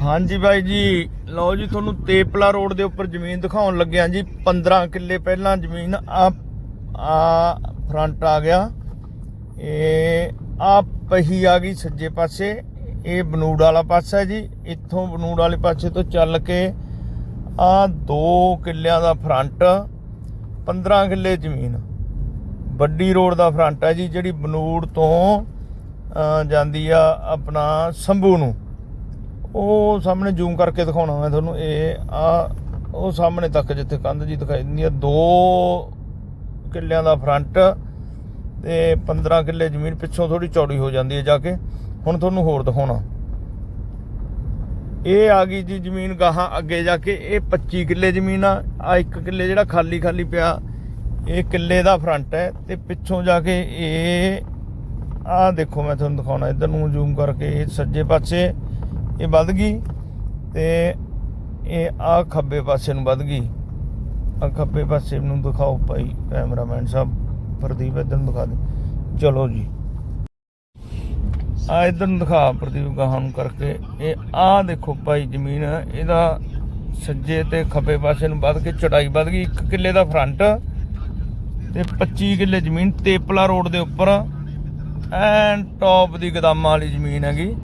ਹਾਂਜੀ ਬਾਈ ਜੀ, ਲਓ ਜੀ ਤੁਹਾਨੂੰ ਤੇਪਲਾ ਰੋਡ ਦੇ ਉੱਪਰ ਜ਼ਮੀਨ ਦਿਖਾਉਣ ਲੱਗਿਆ ਜੀ। 15 ਕਿੱਲੇ ਪਹਿਲਾਂ ਜ਼ਮੀਨ ਆ ਆ ਫਰੰਟ ਆ ਗਿਆ। ਇਹ ਆ ਪਹੀ ਆ ਗਈ ਸੱਜੇ ਪਾਸੇ। ਇਹ ਬਨੂੜ ਵਾਲਾ ਪਾਸਾ ਹੈ ਜੀ। ਇੱਥੋਂ ਬਨੂੜ ਵਾਲੇ ਪਾਸੇ ਤੋਂ ਚੱਲ ਕੇ ਆ ਦੋ ਕਿੱਲਿਆਂ ਦਾ ਫਰੰਟ 15 ਕਿੱਲੇ ਜ਼ਮੀਨ। ਵੱਡੀ ਰੋਡ ਦਾ ਫਰੰਟ ਹੈ ਜੀ, ਜਿਹੜੀ ਬਨੂੜ ਤੋਂ ਜਾਂਦੀ ਆ ਆਪਣਾ ਸੰਭੂ ਨੂੰ। ਉਹ ਸਾਹਮਣੇ ਜ਼ੂਮ ਕਰਕੇ ਦਿਖਾਉਣਾ ਮੈਂ ਤੁਹਾਨੂੰ, ਇਹ ਆ, ਉਹ ਸਾਹਮਣੇ ਤੱਕ ਜਿੱਥੇ ਕੰਧ ਜੀ ਦਿਖਾਈ ਦਿੰਦੀ ਆ, ਦੋ ਕਿੱਲਿਆਂ ਦਾ ਫਰੰਟ ਤੇ 15 ਕਿੱਲੇ ਜ਼ਮੀਨ ਪਿੱਛੋਂ ਥੋੜੀ ਚੌੜੀ ਹੋ ਜਾਂਦੀ ਹੈ ਜਾ ਕੇ। ਹੁਣ ਤੁਹਾਨੂੰ ਹੋਰ ਦਿਖਾਉਣਾ। ਇਹ ਆ ਗਈ ਜੀ ਜ਼ਮੀਨ ਗਾਹਾਂ ਅੱਗੇ ਜਾ ਕੇ, ਇਹ 25 ਕਿੱਲੇ ਜ਼ਮੀਨ ਆ ਆ ਇੱਕ ਕਿੱਲੇ ਜਿਹੜਾ ਖਾਲੀ ਖਾਲੀ ਪਿਆ, ਇਹ ਕਿੱਲੇ ਦਾ ਫਰੰਟ ਹੈ ਤੇ ਪਿੱਛੋਂ ਜਾ ਕੇ ਇਹ ਆ ਦੇਖੋ ਮੈਂ ਤੁਹਾਨੂੰ ਦਿਖਾਉਣਾ, ਇਧਰ ਨੂੰ ਜ਼ੂਮ ਕਰਕੇ, ਇਹ ਸੱਜੇ ਪਾਸੇ ਇਹ ਵੱਧ ਗਈ ਤੇ ਇਹ ਆ ਖੱਬੇ ਪਾਸੇ ਨੂੰ ਵੱਧ ਗਈ। ਆ ਖੱਬੇ ਪਾਸੇ ਨੂੰ ਦਿਖਾਓ ਭਾਈ ਕੈਮਰਾਮੈਨ ਸਾਹਿਬ, ਪ੍ਰਦੀਪ ਇਧਰ ਨੂੰ ਦਿਖਾ ਦੇ। ਚਲੋ ਜੀ। ਆ ਇਧਰ ਨੂੰ ਦਿਖਾ ਪ੍ਰਦੀਪ ਗਾਹਾਂ ਨੂੰ ਕਰਕੇ। ਇਹ ਆ ਦੇਖੋ ਭਾਈ ਜ਼ਮੀਨ, ਇਹਦਾ ਸੱਜੇ ਤੇ ਖੱਬੇ ਪਾਸੇ ਨੂੰ ਵੱਧ ਕੇ ਚੜਾਈ ਵੱਧ ਗਈ। 1 ਕਿੱਲੇ ਦਾ ਫਰੰਟ ਤੇ 25 ਕਿੱਲੇ ਜ਼ਮੀਨ ਤੇਪਲਾ ਰੋਡ ਦੇ ਉੱਪਰ। ਐਨ ਟੌਪ ਦੀ ਗਦਾਮਾਂ ਵਾਲੀ ਜ਼ਮੀਨ ਹੈਗੀ।